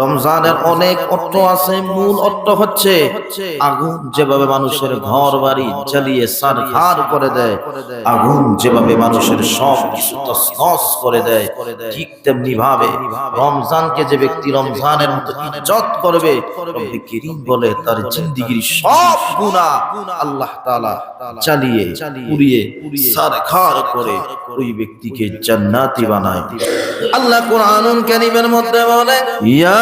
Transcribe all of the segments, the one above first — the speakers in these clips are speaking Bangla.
রমজানের অনেক অর্থ আছে, মূল অর্থ হচ্ছে আগুন যেভাবে মানুষের ঘর বাড়ি জ্বালিয়ে সারখার করে দেয়, আগুন যেভাবে মানুষের সব কিছু করে দেয়, ঠিক তেমনি ভাবে রমজানকে যে ব্যক্তি রমজানের মতো ইজ্জত করবে করিম বলে তার জিন্দিগির সব গুনাহ আল্লাহ তাআলা চালিয়ে পুড়িয়ে সারখার করে ওই ব্যক্তিকে জান্নাতি বানায়। আল্লাহ কোরআনুল কারীমের মধ্যে বলে, ইয়া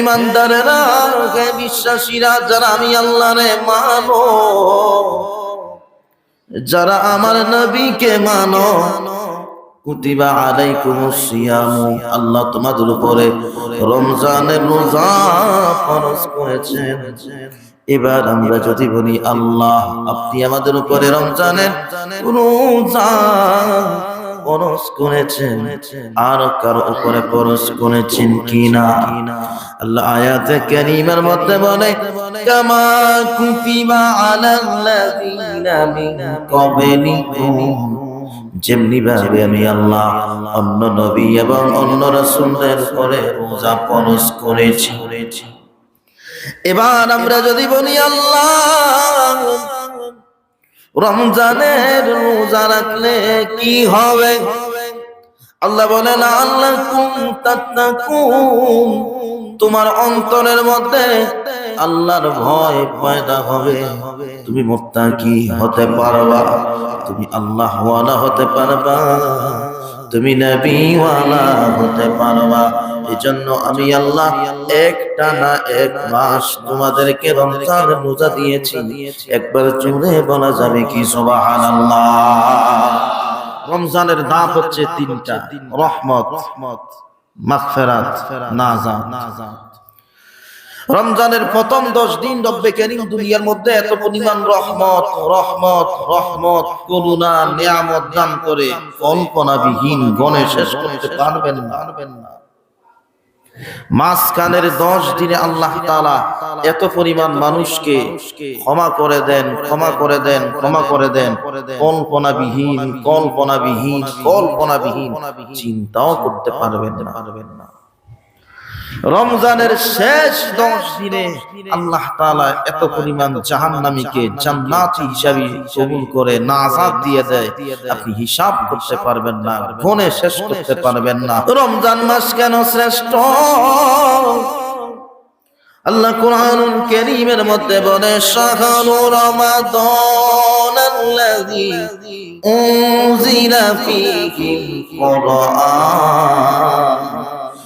ইমানদারেরা, হে বিশ্বাসীরা, যারা আমি আল্লাহরে মানো, যারা আমার নবীকে মানো, কুতিবা আলাইকুমুস সিয়ামু, আল্লাহ তোমাদের উপরে রমজানের রোজা ফরজ করেছেন। এবার আমরা যদি বলি, আল্লাহ, আপনি আমাদের উপরে রমজানের রোজা পরশ করেছেন? আর কারও উপরে পরশ করেছেন কিনা? আল্লাহ আয়াতে কারীমের মধ্যে বলে, কামা কুতিবা আলাল্লাযীনা মিন ক্বাবলিকুম। যেমনি ভাবে আমি আল্লাহ অন্য নবী এবং অন্য রাসূলদের পরে রোজা পরশ করেছি। এবার আমরা যদি বলি, আল্লাহ রমজানের রোজা রাখলে কি হবে? আল্লাহ বলেন আল্লাহ তোমার অন্তরের মধ্যে আল্লাহর ভয় পয়দা হবে। তুমি মোত্তা কি হতে পারবা, তুমি আল্লাহ হতে পারবা, তুমি নবীওয়ালা হতে পারবা। এই জন্য আমি আল্লাহ একটা না এক মাস তোমাদেরকে রমজান রোজা দিয়েছি। একবার জুড়ে বলা যাবে কি? সুবহানাল্লাহ। রমজানের দাম হচ্ছে তিনটা। রহমত রহমত মাগফিরাত নাজাত। নাজাত। রমজানের প্রথম দশ দিন রব্বে করিম দুনিয়ার মধ্যে এত পরিমাণ রহমত রহমত রহমত করুণা নিয়ামত দান করে কল্পনাবিহীন গণে শেষ করতে পারবেন না। মাঝখানের দশ দিনে আল্লাহ তালা এত পরিমাণ মানুষকে ক্ষমা করে দেন, ক্ষমা করে দেন, ক্ষমা করে দেন। কল্পনাবিহীন কল্পনাবিহীন কল্পনাবিহীন। চিন্তাও করতে পারবেন না। রমজানের শেষ দশ দিনে আল্লাহ তাআলা এত পরিমাণ জাহান্নামীকে জান্নাতি হিসাবে কবুল করে নাজাত দিয়ে দেয়। আপনি হিসাব করতে পারবেন না গনে শেষ করতে পারবেন না। রমজান মাস কেন শ্রেষ্ঠ? আল্লাহ কোরআনুল কারীমের মধ্যে বলে শাহরু রমাদান আল্লাযী উনজিলা কুরআন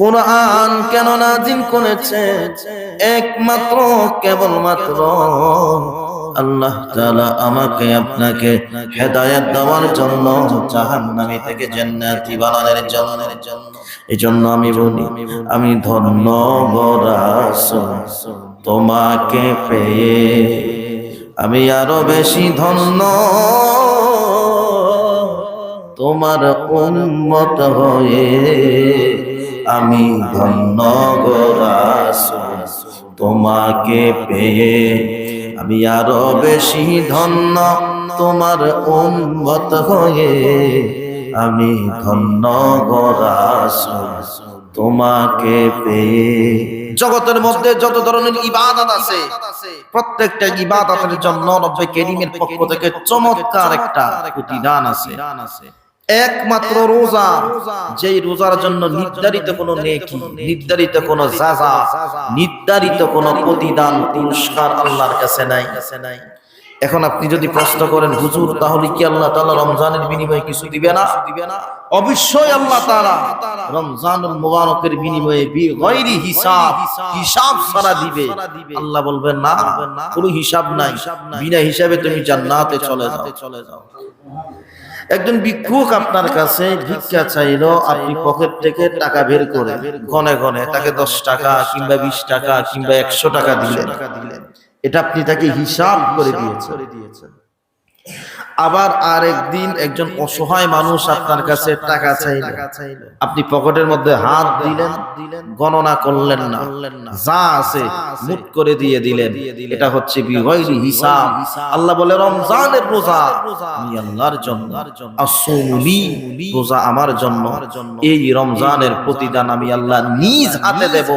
কোরআন কেন নাজিল করেছে? একমাত্র, কেবলমাত্র আল্লাহ তাআলা আমাকে, আপনাকে হেদায়েত দেওয়ার জন্য জাহান্নামী থেকে জান্নাতি বানানোর জন্য। এই জন্য আমি বলি, আমি ধন্য গরাস তোমাকে পেয়ে আমি আরও বেশি ধন্য। তোমার উন্মত হয়ে আমি ধন্য গরাস তোমাকে পেয়ে আমি আরও বেশি ধন্য তোমার উন্মত হয়ে। আমি ধন্য গরাস তোমাকে পেয়ে। জগতের মধ্যে যত ধরনের ইবাদত আছে, প্রত্যেকটা ইবাদতের জন্য রব্বে কেরিমের পক্ষ থেকে চমৎকার একটা প্রতিদান আছে। একমাত্র রোজা, যেই রোজার জন্য নির্ধারিত কোনো নেকি, নির্ধারিত কোনো যা নির্ধারিত কোনো প্রতিদান, পুরস্কার আল্লাহর কাছে নাই। এখন আপনি যদি প্রশ্ন করেন, হুজুর, তাহলে কি আল্লাহ তাআলা রমজানের বিনিময়ে কিছু দিবে না? দিবে না অবশ্যই আল্লাহ তাআলা রমজানুল মুবারকের বিনিময়ে বিগয়রি হিসাব হিসাব ছাড়া দিবে। আল্লাহ বলবেন, না, কোনো হিসাব নাই। বিনা হিসাবে তুমি জান্নাতে চলে যাও চলে যাও। একজন ভিক্ষুক আপনার কাছে ভিক্ষা চাইলো, আপনি পকেট থেকে টাকা বের করে ঘনে ঘনে তাকে দশ টাকা কিংবা বিশ টাকা কিংবা একশো টাকা দিলেন। এটা আপনি তাকে হিসাব করে দিয়েছেন। আবার আর একদিন একজন অসহায় মানুষ আপনার কাছে টাকা চাইল। আপনি পকেটের মধ্যে হাত দিলেন, গণনা করলেন না। যা আছে মুট করে দিয়ে দিলেন। এটা হচ্ছে বিগয়রি হিসাব। আল্লাহ বলে, রমজানের রোজা আল্লাহর জন্য আসুলি রোজা আমার জন্য। এই রমজানের প্রতিদান আমি আল্লাহ নিজ হাতে দেব।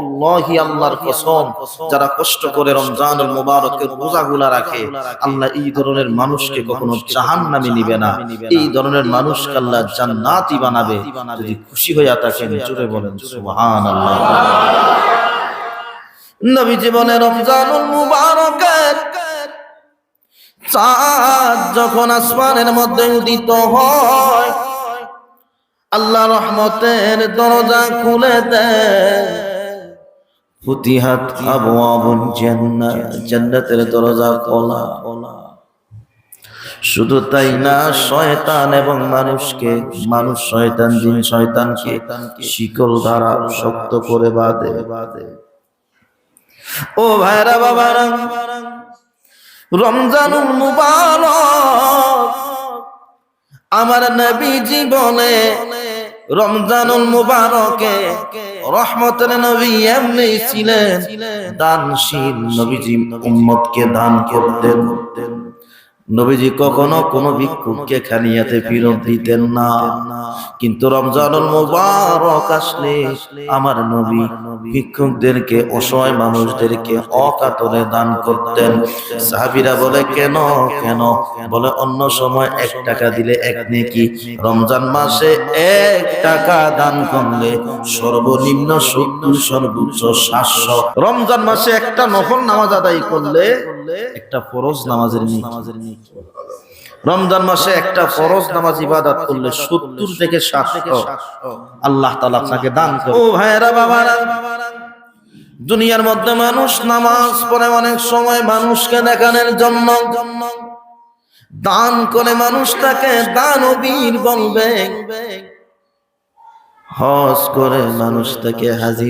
আল্লাহি আল্লাহর কসম, যারা কষ্ট করে রমজানুল মুবারকের রোজাগুলা রাখে, আল্লাহ এই ধরনের মানুষকে কখনো জাহান্নামে নিবে না। এই ধরনের মানুষকে আল্লাহ জান্নাতি বানাবে। যদি খুশি হইয়া থাকেন জোরে বলেন। সুবহানাল্লাহ। নবী জীবনে রমজানুল মুবারকের চাঁদ যখন আসমানের মধ্যে উদিত হয় আল্লাহ রহমতের দরজা খুলে দেয়। ফুতিহাত আবওয়াবুল জান্নাহ জান্নাতের দরজা খোলা। শুধু তাই না, শয়তান এবং মানুষকে, মানুষ শয়তান, জিন শয়তানকে শিকল দ্বারা শক্ত করে বাঁধে। ও ভাইরা, বাবারা মুবারক, আমার নবীজি বলে রমজানুল মুবারকে রহমতের নবী এমনি ছিলেন, দানশীল নবীজি উম্মতকে দান করতেন। নবীজি কখনো কোনো ভিক্ষুককে খানিয়াতে ফিরত দিতেন না। কিন্তু রমজানুল মুবারক আসলে আমার নবী ভিক্ষুকদেরকে, অসহায় মানুষদেরকে অকাতরে দান করতেন। সাহাবীরা বলে, কেন কেন? বলে, অন্য সময় এক টাকা দিলে এক নেকি। রমজান মাসে এক টাকা দান করলে সর্বনিম্ন সত্তর, সর্বোচ্চ সাতশো। রমজান মাসে একটা নফল নামাজ আদায় করলে একটা ফরজ নামাজের নামাজের রমজান মাসে একটা ফরজ নামাজ ইবাদত করলে সত্তর থেকে সাতশো। আল্লাহ তালা আপনাকে দান করে ও ভাইরা বাবারা দুনিয়ার মধ্যে মানুষ নামাজ পড়ে অনেক সময় মানুষকে দেখানোর জন্য। দান করে মানুষ তাকে দানবীর বলবে। হজ করে মানুষ তাকে হাজি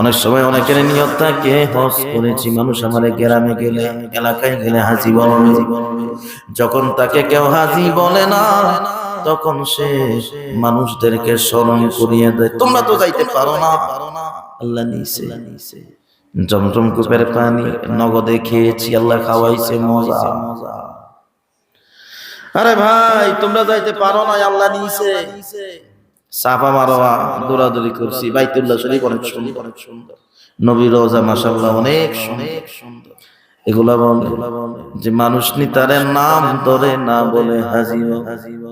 অনেক সময় অনেকের নিয়ত থাকে, হজ করেছি, মানুষ আমার গ্রামে গেলে, এলাকায় গেলে হাজি বলবে। যখন তাকে কেউ হাজি বলে না, তখন সে মানুষদেরকে স্মরণ করিয়ে দেয়। তোমরা তো যাইতে পারো না পারো না। আল্লাহ নিছে। জমজম কূপের পানি নগদে খেয়েছি আল্লাহ খাওয়াইছে মজা। মজা আরে ভাই তোমরা যাইতে পারো না আল্লাহ নিছে। সাফা মারোয়া দৌড়াদৌড়ি করছি। বাইতুল্লাহ শরীফ অনেক সুন্দর। অনেক সুন্দর নবী রোজা মাসাল্লাহ অনেক অনেক সুন্দর। এগুলা বলে যে মানুষ নি তারে নাম ধরে না বলে হাজিব হাজিব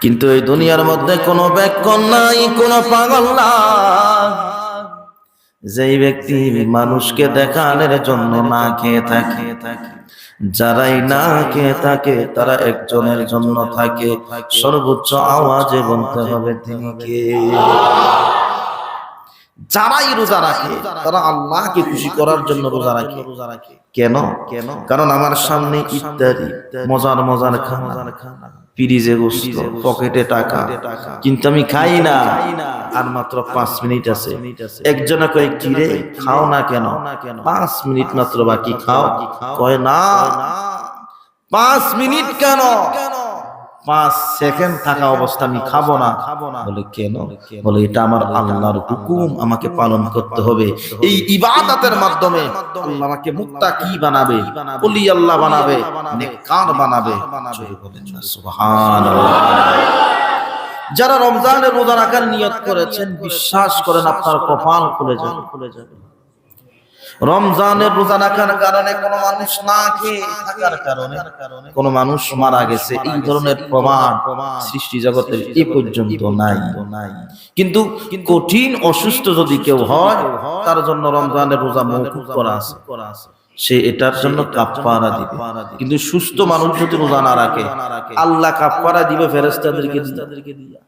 কিন্তু এই দুনিয়ার মধ্যে কোনো ব্যাকরণ নাই, কোন পাগল নাই। যেই ব্যক্তি মানুষকে দেখানোর জন্য না খেয়ে থাকে থাকে যারাই না খেয়ে থাকে, তারা একজনের জন্য থাকে। সর্বোচ্চ আওয়াজে বলতে হবে, তিনি যারাই রোজা রাখে তারা আল্লাহকে খুশি করার জন্য রোজা রাখে। রোজা রাখে। কেন? কেন? কারণ আমার সামনে ইত্যাদি মজার মজার খানা পিরিজে গোস্ত পকেটে টাকা। কিন্তু আমি খাই না। আর মাত্র পাঁচ মিনিট আছে। একজনে কয় কিরে খাও না কেন? পাঁচ মিনিট মাত্র বাকি খাও। কয় না। পাঁচ মিনিট কেন? পাঁচ সেকেন্ড থাকা অবস্থা আমি খাব না। বলে কেন? বলে এটা আমার আল্লাহর হুকুম আমাকে পালন করতে হবে। এই ইবাদতের মাধ্যমে আল্লাহ আমাকে মুক্তা কি বানাবে? অলি আল্লাহ বানাবে? নেককার বানাবে? বলেন সুবহানাল্লাহ। যারা রমজানের রোজা রাখার নিয়ত করেছেন বিশ্বাস করেন আপনার কপাল খুলে যাবে। খুলে যাবে। রমজানের রোজা রাখার কারণে কোনো মানুষ না খেয়ে থাকার কারণে কোন মানুষ মারা গেছে। এই ধরনের প্রমাণ সৃষ্টি জগতের এ পর্যন্ত নাই। কিন্তু কঠিন অসুস্থ যদি কেউ হয়, তার জন্য রমজানের রোজা মৌকুফ করা আছে। সে এটার জন্য কাপ্পারা দিবে। কিন্তু সুস্থ মানুষ যদি রোজা না রাখে, আল্লাহ কাপ্পারা দিবে ফেরেস্তাদেরকে দিয়ে।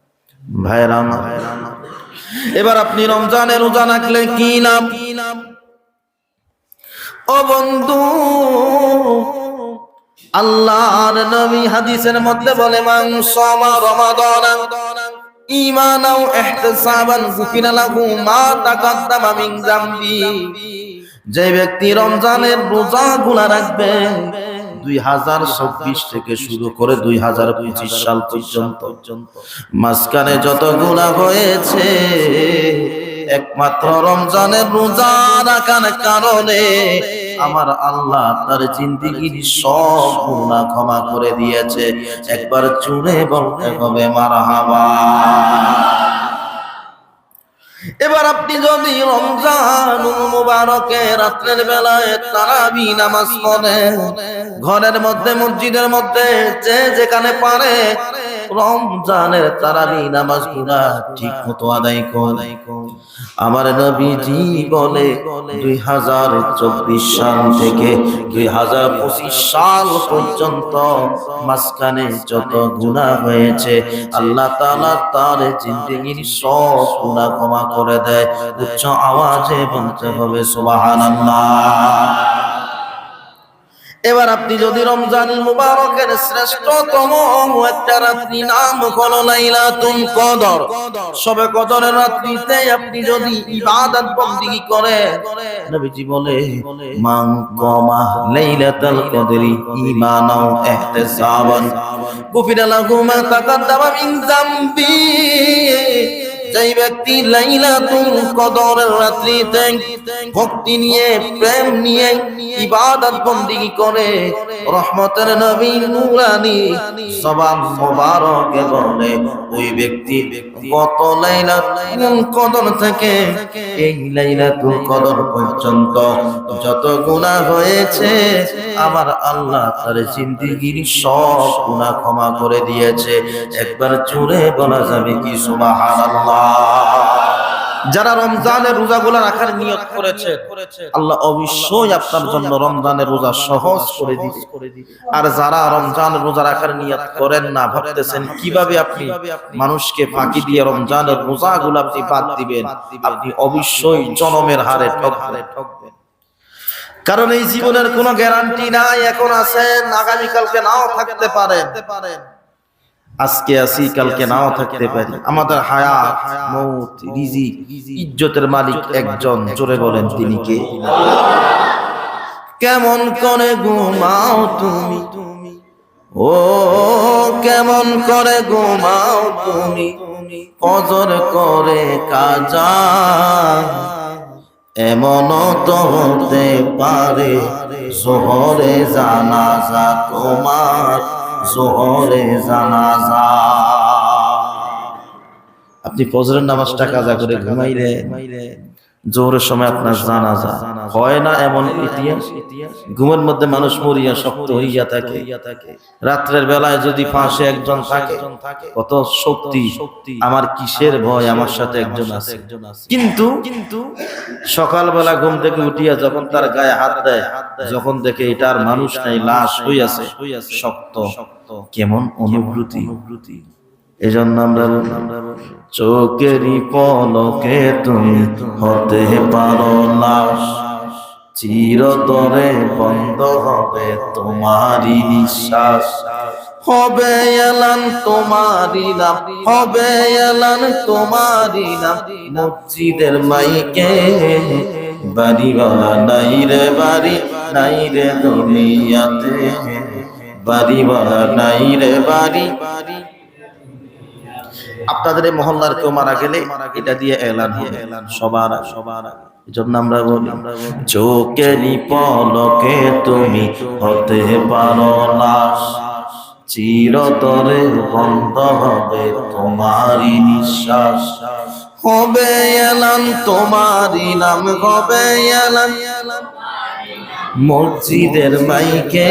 ভাইরা আমার, এবার আপনি রমজানের রোজা রাখলে কি নাম কি নাম ও আল্লাহর নবী হাদিসের মধ্যে বলে, মান সামা রমাদান ইহতিসাবান মা মিন যে ব্যক্তি রমজানের রোজা গুলা রাখবে, দুই হাজার চব্বিশ থেকে শুরু করে দুই হাজার পঁচিশ সাল পর্যন্ত। মাঝখানে যত গুণা হয়েছে একমাত্র রমজানের রোজা রাখার কারণে আমার আল্লাহ তার জিন্দিগির সব গুণা ক্ষমা করে দিয়েছে। একবার চুড়ে বলতে হবে, মারহাবা। এবার আপনি যদি রমজান মুবারকে রাত্রের বেলায় তারাবি নামাজ পড়েন, ঘরের মধ্যে, মসজিদের মধ্যে, যে যেখানে পারে রমজানের তারাবি নামাজগুলা ঠিক মতো আদায় করে। আমার নবীজি বলে, দুই হাজার চব্বিশ সাল থেকে দুই হাজার পঁচিশ সাল পর্যন্ত মাঝখানে যত গুণা হয়েছে, আল্লাহ তালা তার জিন্দগির সব গুণা ক্ষমা করে দেয়। উচ্চ আওয়াজে বলতে হবে সুবাহান এবার আপনি যদি রমজান মুবারকের শ্রেষ্ঠতম একটা রাত্রি নাম হলো লাইলাতুল কদর। সবে কদরের রাত্রিতে আপনি যদি ইবাদত বন্দেগী করে, নবীজি বলে, মান কমা লাইলাতুল কদরি ঈমানাও ইহতিসাবান গুফিরা লাহু মা তাকাদ্দামা মিন যামবি। যেই ব্যক্তি লাইলাতুল কদরের রাত্রিতে ভক্তি নিয়ে, প্রেম নিয়ে ইবাদত বন্দেগী করে রহমতের নবী নুরানি সবার মোবারক বলে। ওই ব্যক্তি কত লাইলাতুল কদর থেকে এই লাইলাতুল কদর পর্যন্ত যত গুনাহ হয়েছে, আমার আল্লাহ তার জিন্দিগির সব গুনাহ ক্ষমা করে দিয়েছে। একবার জোরে বলা যাবে কি সুবহানাল্লাহ? যারা রমজানের রোজাগুলো রাখার নিয়ত করেছে আল্লাহ অবশ্যই আপনার জন্য রমজানের রোজা সহজ করে দিবে। আর যারা রমজানের রোজা রাখার নিয়ত করেন না ভাবতেছেন কীভাবে আপনি মানুষকে ফাঁকি দিয়ে রমজানের রোজাগুলো আপনি বাদ দিবেন। আপনি অবশ্যই জনমের হারে ঠকবেন কারণ এই জীবনের কোনো গ্যারান্টি নাই এখন আছেন আগামীকালকে নাও থাকতে পারেন। আজকে আসি কালকে নাও থাকতে পারি। আমাদের হায়াত মৌত রিজিক ইজ্জতের মালিক একজন জোরে বলেন তিনি কে? কেমন করে ঘুমাও তুমি? তুমি ও কেমন করে ঘুমাও তুমি তুমি? অজর করে কাজা। এমন তো হতে পারে জোহরে জানাজা তোমার। জোহরে জানাজা। আপনি ফজরের নামাজটা কাজা করে ঘুমাইলে জোহরের সময় আপনার জানাজা হয় না এমন ইতিহাস? ঘুমের মধ্যে মানুষ মরিয়া শক্ত হইয়া থাকে। রাত্রের বেলায় যদি পাশে একজন থাকে, কত শক্তি, আমার কিসের ভয়? আমার সাথে একজন আছে। কিন্তু কিন্তু সকালবেলা ঘুম থেকে উঠিয়া যখন তার গায়ে হাত দেয়, যখন দেখে এটার মানুষ নাই, লাশ হইয়াছে, শক্ত। কেমন অনুভূতি অনুভূতি? এজন্য আমরা চোখেরই পলকে তুমি হতে পারো লাশ। চিরতরে বন্ধ হবে তোমারই নিঃশ্বাস। হবে এলান তোমারই নাম, হবে এলান তোমারই নাম। মসজিদের মাইকে বাড়িওয়ালা নাই রে বাড়ি, নাই রে দুনিয়াতে। বাড়িওয়ালা নাই রে বাড়ি বাড়ি আপনাদের এই মহল্লার কেউ মারা গেলে এটা দিয়ে এলান হবে। সবার সবার জন্য আমরা বলি চোখেরই পলকে তুমি হতে পারো লাশ। চিরতরে বন্ধ হবে তোমারই নিঃশ্বাস। হবে এলান তোমারই নাম হবে এলান। মসজিদের মাইকে